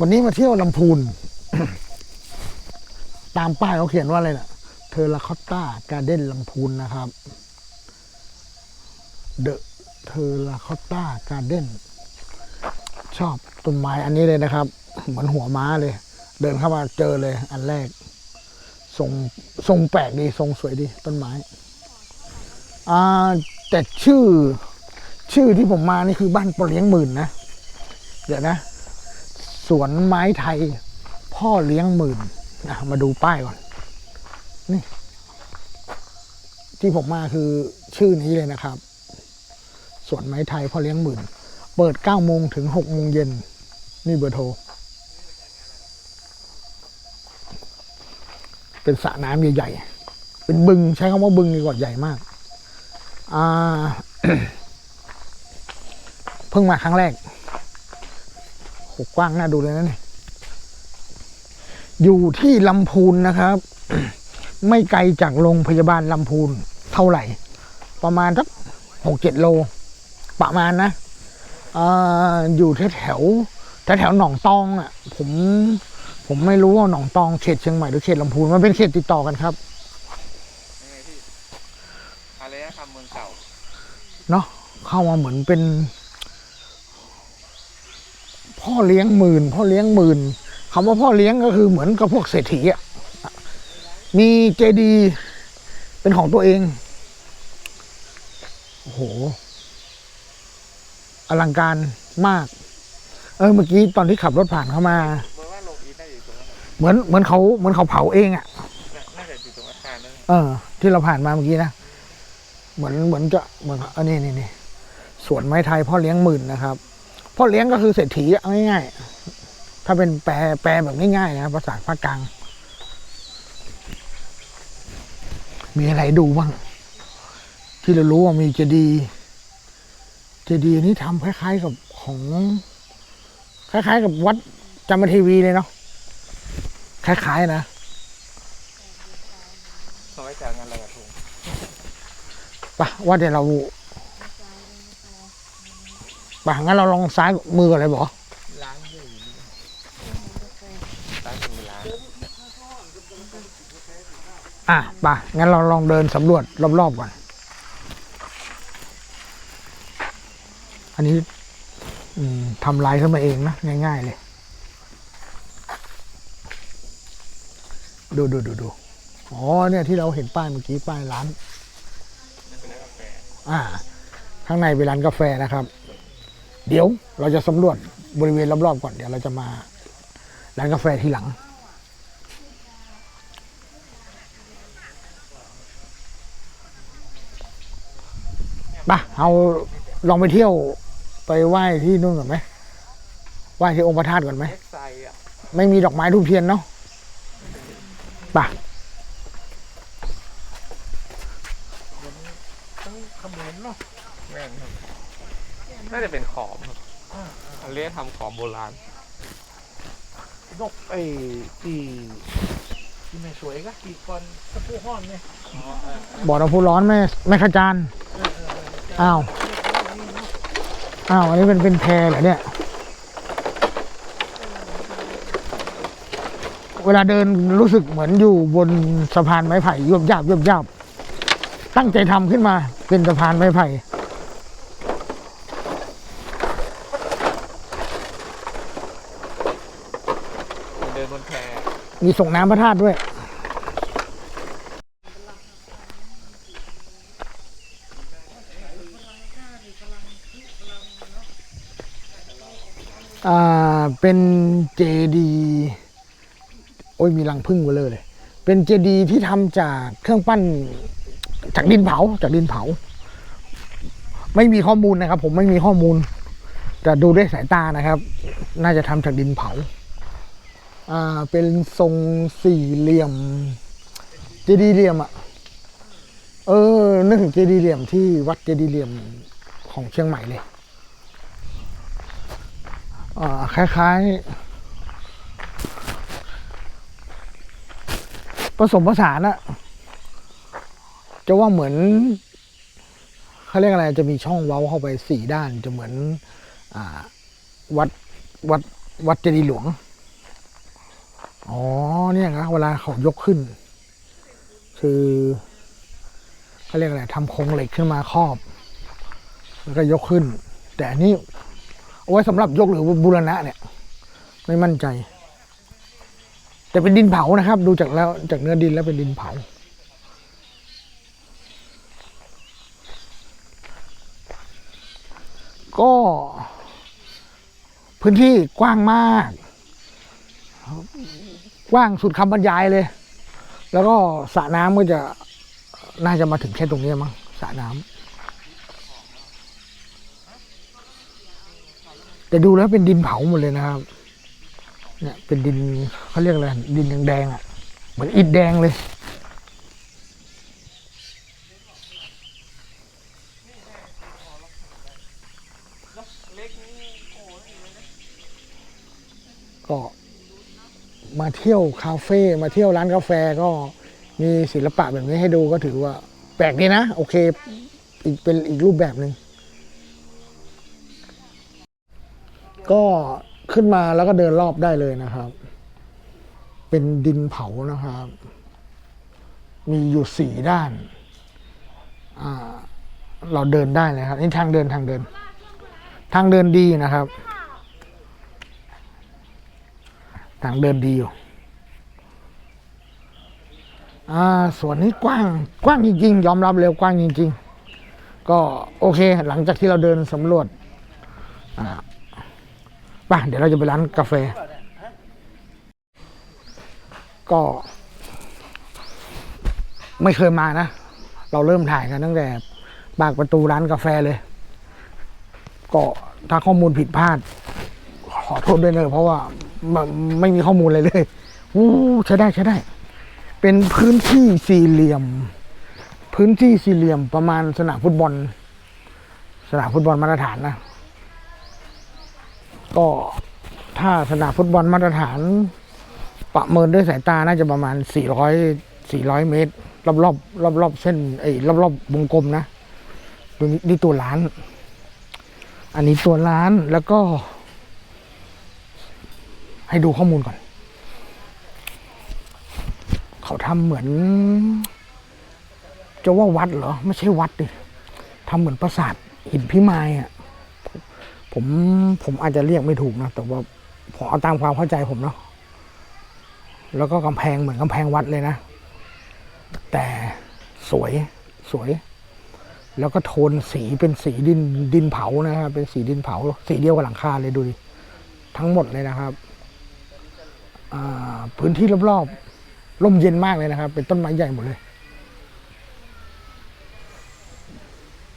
วันนี้มาเที่ยวลำพูน ตามป้ายเขาเขียนว่าอะไรน่ะ เทอร์ราคอตตาการ์เด้นลำพูนนะครับ เดอะเทอร์ราคอตตาการ์เด้นชอบต้นไม้อันนี้เลยนะครับ เหมือนหัวม้าเลย เดินเข้ามาเจอเลยอันแรก ทรงทรงแปลกดี ทรงสวยดี ต้นไม้ อ่า แต่ชื่อ ชื่อที่ผมมานี่คือบ้านปอเลี้ยงหมื่นนะ เดี๋ยวนะ สวนไม้ไทย พ่อเลี้ยงหมื่นอะมาดูป้ายก่อน นี่ ที่ผมมาคือชื่อนี้เลยนะครับ สวนไม้ไทยพ่อเลี้ยงหมื่น เปิด9โมงถึง6โมงเย็น นี่เบอร์โทร เป็นสระน้ำใหญ่ๆ เป็นบึงใช้คำว่าบึงดีกว่าใหญ่มาก อ่า เพิ่งมาครั้งแรก กว้างน่าดูเลยนะเนี่ยอยู่ที่ลำพูนนะครับ ไม่ไกลจากโรงพยาบาลลำพูนเท่าไหร่ ประมาณสักหกเจ็ดโล ประมาณนะอ่าอยู่แถวแถวแถวแถวๆหนองตองอะ ผมผมไม่รู้ว่าหนองตองเขตเชียงใหม่หรือเขตลำพูนมันเป็นเขตติดต่อกันครับยังไงพี่อารยธรรมเมืองเก่าเนาะเข้ามาเหมือนเป็น พ่อเลี้ยงหมื่น พ่อเลี้ยงหมื่นคำว่าพ่อเลี้ยงก็คือเหมือนกับพวกเศรษฐีอะมีเจดีเป็นของตัวเอง โอ้โห อลังการมาก เออเมื่อกี้ตอนที่ขับรถผ่านเข้ามา เหมือนเหมือนเขาเหมือนเขาเผาเองอะเออ ที่เราผ่านมาเมื่อกี้นะ เหมือนเหมือนจะเหมือนอันนี้นี่นี่สวนไม้ไทยพ่อเลี้ยงหมื่นนะครับ พ่อเลี้ยงก็คือเศรษฐีเอาง่ายๆถ้าเป็นแปลแปลแบบง่ายๆนะภาษาภาคกลาง มีอะไรดูบ้าง ที่เรารู้ว่ามีเจดีย์เจดีย์นี้ทำคล้าย ๆกับของ คล้าย ๆ กับวัดจามเทวีเลยเนาะคล้าย ๆ นะเอาไว้จากงานลอยกระทงปะว่าเดี๋ยวเรา ปะงั้นเราลองซ้ายมือก่อนเลยบอกล้างอยู่ล้างเป็นเวลาอะปะงั้นเราลองเดินสำรวจรอบๆก่อน อันนี้ทำลายขึ้นมาเองนะ ง่าย ๆ เลย ดูดูดูดูอ๋อเนี่ยที่เราเห็นป้ายเมื่อกี้ป้ายร้าน อ่า ข้างในเป็นร้านกาแฟนะครับ เดี๋ยวเราจะสำรวจบริเวณรอบๆก่อนเดี๋ยวเราจะมาร้านกาแฟทีหลังปะเอาลองไปเที่ยวไปไหว้ที่นู่นก่อนไหมไหว้ที่องค์พระธาตุก่อนไหม ไม่มีดอกไม้ทูบเทียนเนาะปะต้งขมุ นเนาะแม่นครับน่าจะเป็นขอมครับอารยธรรมขอมโบราณ นกไอ้ที่ที่ไม่สวยก็ที่ก่อนตะปูห้อนเนี่ยบ่อน้ำพุร้อนแม่แม่ขจานอ้าว อ้าว อันนี้เป็นเป็นแพเหรอเนี่ย เวลาเดินรู้สึกเหมือนอยู่บนสะพานไม้ไผ่ยวบยาบยวบยาบตั้งใจทำขึ้นมาเป็นสะพานไม้ไผ่ ดินบนแพมีส่งน้ำพระธาตุด้วย อ่า เป็นเจดีโอ้ย มีรังพึ่งเลอเลย เป็นเจดีที่ทำจากเครื่องปั้น จากดินเผา จากดินเผา ไม่มีข้อมูลนะครับ ผมไม่มีข้อมูล แต่ดูด้วยสายตานะครับ น่าจะทำจากดินเผา อ่าเป็นทรงสี่เหลี่ยม เจดีย์เหลี่ยมอะเออนึกถึงเจดีย์เหลี่ยมที่วัดเจดีย์เหลี่ยมของเชียงใหม่เลยอ่าคล้ายๆผสมผสานอะจะว่าเหมือนเขาเรียกอะไรจะมีช่องเว้าเข้าไปสี่ด้านจะเหมือนอวัดวัดวัดเจดีย์หลวง อ๋อเนี่ยนะเวลาเขายกขึ้น คือเขาเรียกอะไรทำโครงเหล็กขึ้นมาครอบ แล้วก็ยกขึ้น แต่อันนี้เอาไว้สำหรับยกหรือบูรณะเนี่ย ไม่มั่นใจ แต่เป็นดินเผานะครับ ดูจากแล้วจากเนื้อดินแล้วเป็นดินเผาก็พื้นที่กว้างมาก กว้างสุดคำบรรยายเลย แล้วก็สระน้ำก็จะน่าจะมาถึงแค่ตรงนี้มั้งสระน้ำแต่ดูแล้วเป็นดินเผาหมดเลยนะครับ เนี่ยเป็นดินเขาเรียกอะไรดินแดงๆอะเหมือนอิฐแดงเลย ก็มา เที่ยวคาเฟ่มาเที่ยวร้านกาแฟก็มีศิลปะแบบนี้ให้ดูก็ถือว่า แปลกดีนะ โอเค อีกเป็นอีกรูปแบบหนึ่งก็ขึ้นมาแล้วก็เดินรอบได้เลยนะครับ เป็นดินเผานะครับ มีอยู่สี่ด้าน เราเดินได้เลยครับ นี่ทางเดินทางเดิน ทางเดินดีนะครับ ทางเดินดีอยู่ อ่าส่วนนี้กว้างกว้างจริงๆ ยอมรับเร็วกว้างจริง ๆ ก็โอเคหลังจากที่เราเดินสำรวจอ่าป่ะเดี๋ยวเราจะไปร้านกาแฟ ก็ ไม่เคยมานะ เราเริ่มถ่ายกันตั้งแต่ปากประตูร้านกาแฟเลย ก็ถ้าข้อมูลผิดพลาด ขอโทษด้วยเนอะเพราะว่าไม่ไม่มีข้อมูลเลยเลยอู้ใช้ได้ใช้ได้ เป็นพื้นที่สี่เหลี่ยม พื้นที่สี่เหลี่ยมประมาณสนามฟุตบอล สนามฟุตบอลมาตรฐานนะ ก็ถ้าสนามฟุตบอลมาตรฐาน ประเมินด้วยสายตาน่าจะประมาณ 400 400 เมตร รอบรอบรอบรอบเส้นไอ้รอบรอบวงกลมนะตัวนี้นี่ตัวร้าน อันนี้ตัวร้านแล้วก็ ให้ดูข้อมูลก่อน เขาทำเหมือน จะว่าวัดเหรอ ไม่ใช่วัดดิทำเหมือนปราสาทหินพิมายอะผมผมอาจจะเรียกไม่ถูกนะแต่ว่าผมเอาตามความเข้าใจผมเนาะแล้วก็กำแพงเหมือนกำแพงวัดเลยนะ แต่สวยสวย แล้วก็โทนสีเป็นสีดินดินเผานะครับเป็นสีดินเผา สีเดียวกับหลังคาเลยดูดิทั้งหมดเลยนะครับ พื้นที่รอบๆ ร่มเย็นมากเลยนะครับ เป็นต้นไม้ใหญ่หมดเลย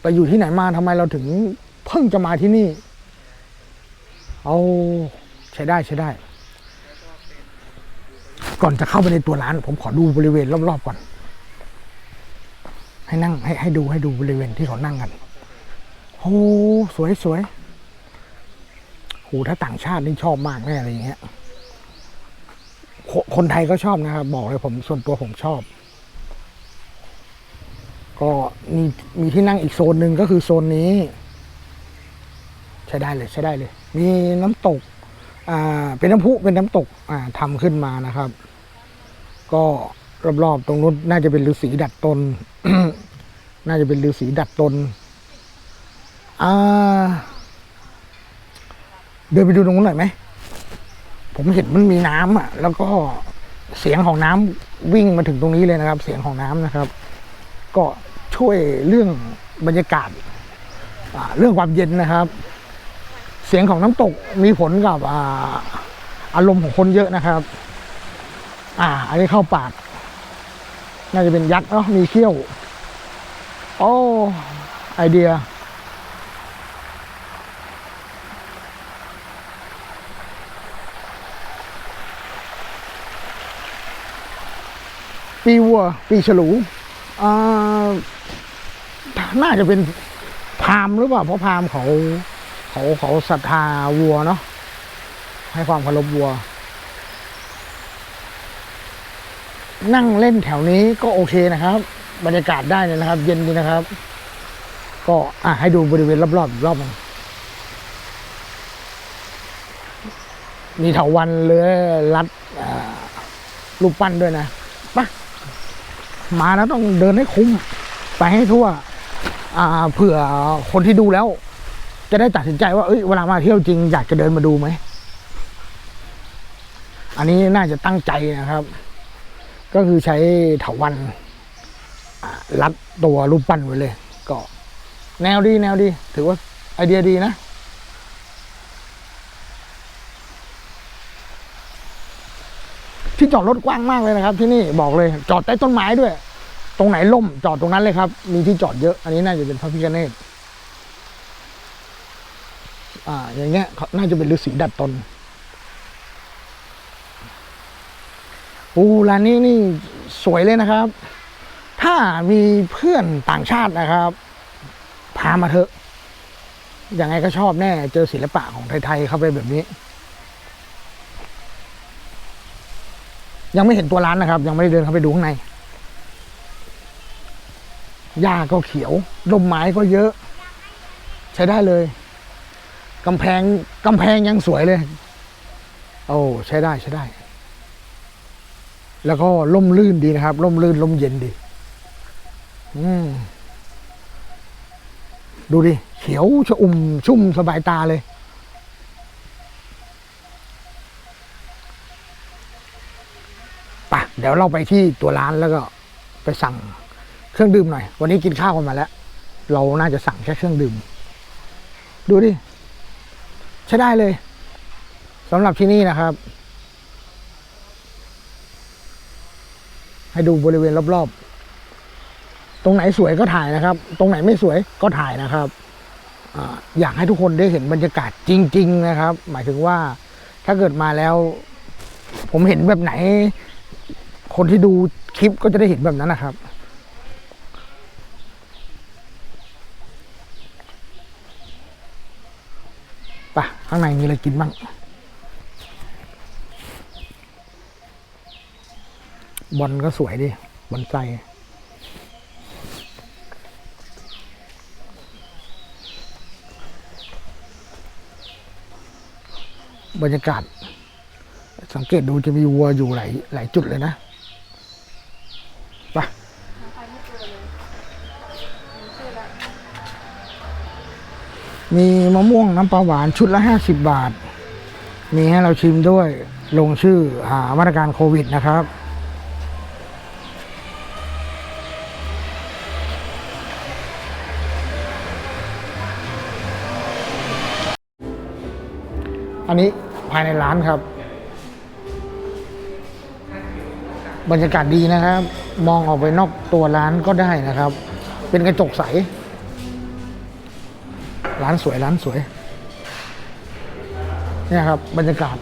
ไปอยู่ที่ไหนมาทำไมเราถึงเพิ่งจะมาที่นี่ เอาใช้ได้ใช้ได้ ก่อนจะเข้าไปในตัวร้าน ผมขอดูบริเวณรอบๆก่อน ให้นั่งให้ให้ดูให้ดูบริเวณที่เขานั่งกันโอ้สวยสวยโหถ้าต่างชาตินี่ชอบมากแน่อะไรอย่างเงี้ย คนไทยก็ชอบนะครับ บอกเลยผมส่วนตัวผมชอบ ก็มีมีที่นั่งอีกโซนหนึ่งก็คือโซนนี้ ใช้ได้เลยใช้ได้เลย มีน้ำตก อ่า เป็นน้ำพุเป็นน้ำตก อ่าทำขึ้นมานะครับ ก็รอบๆตรงนู้นน่าจะเป็นฤาษีดัดตน น่าจะเป็นฤาษีดัดตน อ่า เดินไปดูตรงนู้นหน่อยไหม ผมเห็นมันมีน้ำอะ แล้วก็เสียงของน้ำวิ่งมาถึงตรงนี้เลยนะครับ เสียงของน้ำนะครับ ก็ช่วยเรื่องบรรยากาศเรื่องความเย็นนะครับ เสียงของน้ำตกมีผลกับอาอารมณ์ของคนเยอะนะครับ อ่า อันนี้เข้าปาก น่าจะเป็นยักษ์เนาะมีเขี้ยว โอ้ ไอเดีย ปีวัว ปีฉลูอ่าน่าจะเป็นพามหรือเปล่า เพราะพามเขาเขาเขาศรัทธาวัวเนาะให้ความเคารพวัว นั่งเล่นแถวนี้ก็โอเคนะครับ บรรยากาศได้เลยนะครับ เย็นดีนะครับ ก็อะให้ดูบริเวณรอบๆอีกรอบหนึงมีเถาวันเลื้อลัดรูปปั้นด้วยนะไปะ มาแล้วต้องเดินให้คุ้มไปให้ทั่วอ่าเผื่อคนที่ดูแล้ว จะได้ตัดสินใจว่าเอ้ยเวลามาเที่ยวจริงอยากจะเดินมาดูไหมอันนี้น่าจะตั้งใจนะครับ ก็คือใช้เถาวันรัดตัวรูปปั้นไว้เลย ก็ แนวดีแนวดี ถือว่าไอเดียดีนะ ที่จอดรถกว้างมากเลยนะครับ ที่นี่บอกเลยจอดใต้ต้นไม้ด้วย ตรงไหนล่มจอดตรงนั้นเลยครับ มีที่จอดเยอะ อันนี้น่าจะเป็นพระพิฆเนศอ่า อย่างเงี้ยเขาน่าจะเป็นฤาษีดัดตนโอ้ร้านนี้นี่สวยเลยนะครับ ถ้ามีเพื่อนต่างชาตินะครับ พามาเถอะยังไงก็ชอบแน่ เจอศิลปะของไทยๆเข้าไปแบบนี้ ยังไม่เห็นตัวร้านนะครับ ยังไม่ได้เดินเข้าไปดูข้างในหญ้าก็เขียวร่มไม้ก็เยอะ ใช้ได้เลยกำแพงกำแพงยังสวยเลย โอ้ใช้ได้ใช้ได้ แล้วก็ล่มลื่นดีนะครับล่มลื่นล่มเย็นดี อืมดูดิ เขียวชอุ่มชุ่มสบายตาเลย ปะ เดี๋ยวเราไปที่ตัวร้านแล้วก็ไปสั่งเครื่องดื่มหน่อย วันนี้กินข้าวกันมาแล้ว เราน่าจะสั่งแค่เครื่องดื่ม ดูดิ ใช้ได้เลยสำหรับที่นี่นะครับ ให้ดูบริเวณรอบๆ ตรงไหนสวยก็ถ่ายนะครับ ตรงไหนไม่สวยก็ถ่ายนะครับออยากให้ทุกคนได้เห็นบรรยากาศจริง ๆ นะครับ หมายถึงว่าถ้าเกิดมาแล้ว ผมเห็นแบบไหน คนที่ดูคลิปก็จะได้เห็นแบบนั้นนะครับไปะข้างในมีอะไรกินบ้าง บอลก็สวยดิ บอลไซบรรยากาศ สังเกตดูจะมีวัวอยู่หลายหลายจุดเลยนะ ไปมีมะม่วงน้ำปลาหวานชุดละห้าสิบบาท มีให้เราชิมด้วยลงชื่อหามาตรการโควิดนะครับ อันนี้ภายในร้านครับ บรรยากาศดีนะครับ มองออกไปนอกตัวร้านก็ได้นะครับ เป็นกระจกใส ร้านสวยร้านสวย เนี่ยครับบรรยากาศ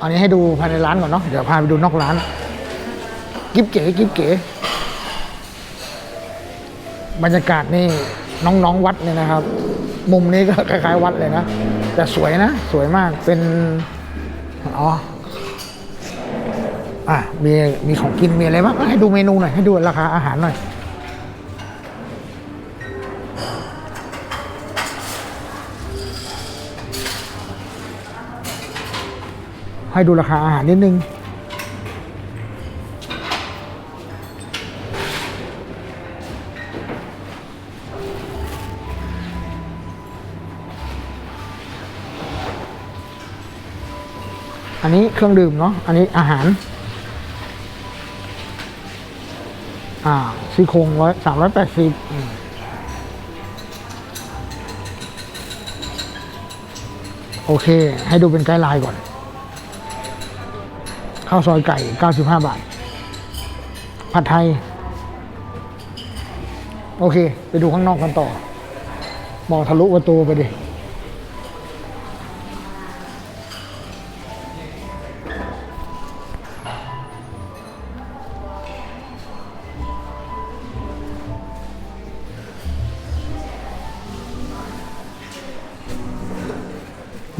อันนี้ให้ดูภายในร้านก่อนเนาะ เดี๋ยวพาไปดูนอกร้าน กิ๊บเก๋กิ๊บเก๋ บรรยากาศนี่น้องๆวัดเนี่ยนะครับ มุมนี้ก็คล้ายๆวัดเลยนะ แต่สวยนะ สวยมาก เป็น อ๋อ อะมีมีของกินมีอะไรบ้างให้ดูเมนูหน่อยให้ดูราคาอาหารหน่อยให้ดูราคาอาหารนิดนึง อันนี้เครื่องดื่มเนาะ อันนี้อาหาร ซี่โครงร้อยสามร้อยแปดสิบโอเค ให้ดูเป็นไกด์ไลน์ก่อน ข้าวซอยไก่ 95 บาท ผัดไทย โอเค ไปดูข้างนอกกันต่อ มองทะลุประตูไปดิ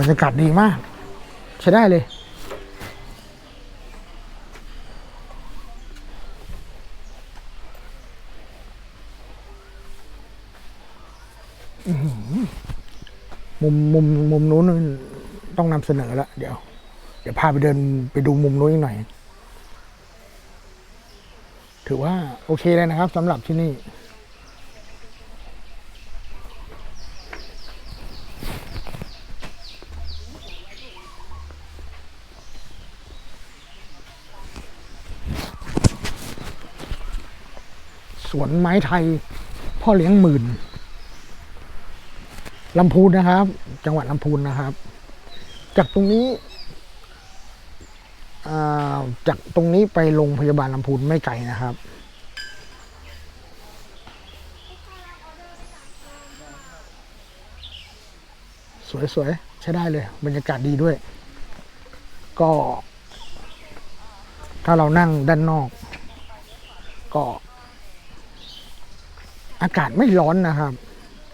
รรยากาศดีมาก ใช้ได้เลย มุมมุมมุมนู้นต้องนำเสนอแล้วเดี๋ยว เดี๋ยวพาไปเดินไปดูมุมนู้นอีกหน่อย ถือว่าโอเคเลยนะครับสำหรับที่นี่ สวนไม้ไทย พ่อเลี้ยงหมื่นลำพูนนะครับ จังหวัดลำพูนนะครับ จากตรงนี้าจากตรงนี้ไปโรงพยาบาลลำพูนไม่ไกลนะครับ สวยๆ ใช้ได้เลย บรรยากาศดีด้วย ก็ ถ้าเรานั่งด้านนอก ก็ อากาศไม่ร้อนนะครับ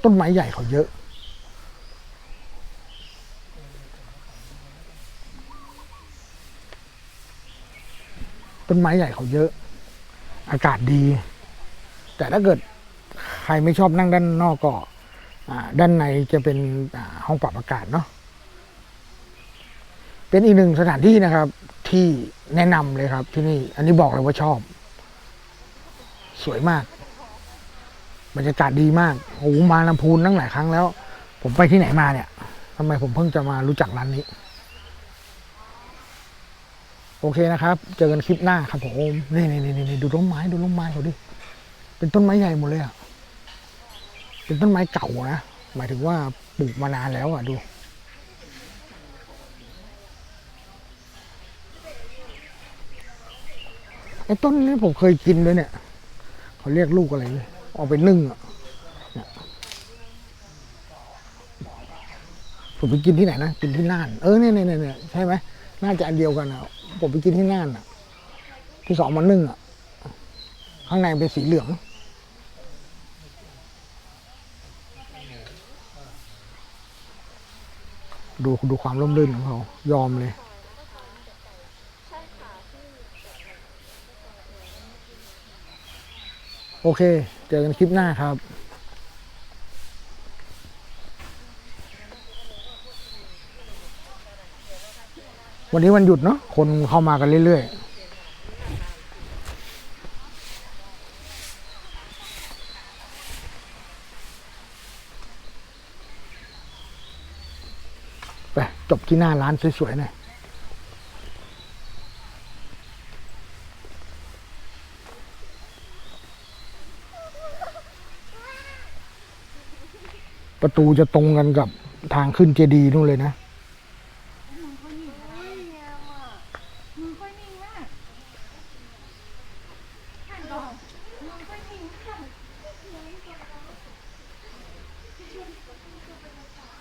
ต้นไม้ใหญ่เขาเยอะ ต้นไม้ใหญ่เขาเยอะ อากาศดี แต่ถ้าเกิดใครไม่ชอบนั่งด้านนอกก็ด้านในจะเป็นห้องปรับอากาศเนาะเป็นอีกหนึ่งสถานที่นะครับ ที่แนะนำเลยครับที่นี่ อันนี้บอกเลยว่าชอบ สวยมาก บรรยากาศดีมากโอ้โหมาลำพูนตั้งหลายครั้งแล้ว ผมไปที่ไหนมาเนี่ยทำไมผมเพิ่งจะมารู้จักร้านนี้ โอเคนะครับ เจอกันคลิปหน้าครับผมนี่นี่นี่นี่ดูต้นไม้ดูต้นไม้เขาดิเป็นต้นไม้ใหญ่หมดเลยอะเป็นต้นไม้เก่านะหมายถึงว่าปลูกมานานแล้วอะดูไอ้ต้นนี้ผมเคยกินด้วยเนี่ย เขาเรียกลูกอะไรเนี่ย เอาไปนึ่งอะผมไปกินที่ไหนนะกินที่น่าน เออเนี่ยเนี่ยเนี่ยเนี่ยใช่ไหมน่าจะอันเดียวกันอะผมไปกินที่น่านอะ ที่สองมานึ่งอะ ข้างในเป็นสีเหลืองดูดูความร่มรื่นของเขา ยอมเลย โอเค เจอกันคลิปหน้าครับวันนี้วันหยุดเนาะคนเข้ามากันเรื่อยๆไปจบที่หน้าร้านสวยๆหน่อย ประตูจะตรงกันกับทางขึ้นเจดีย์นู่นเลยนะ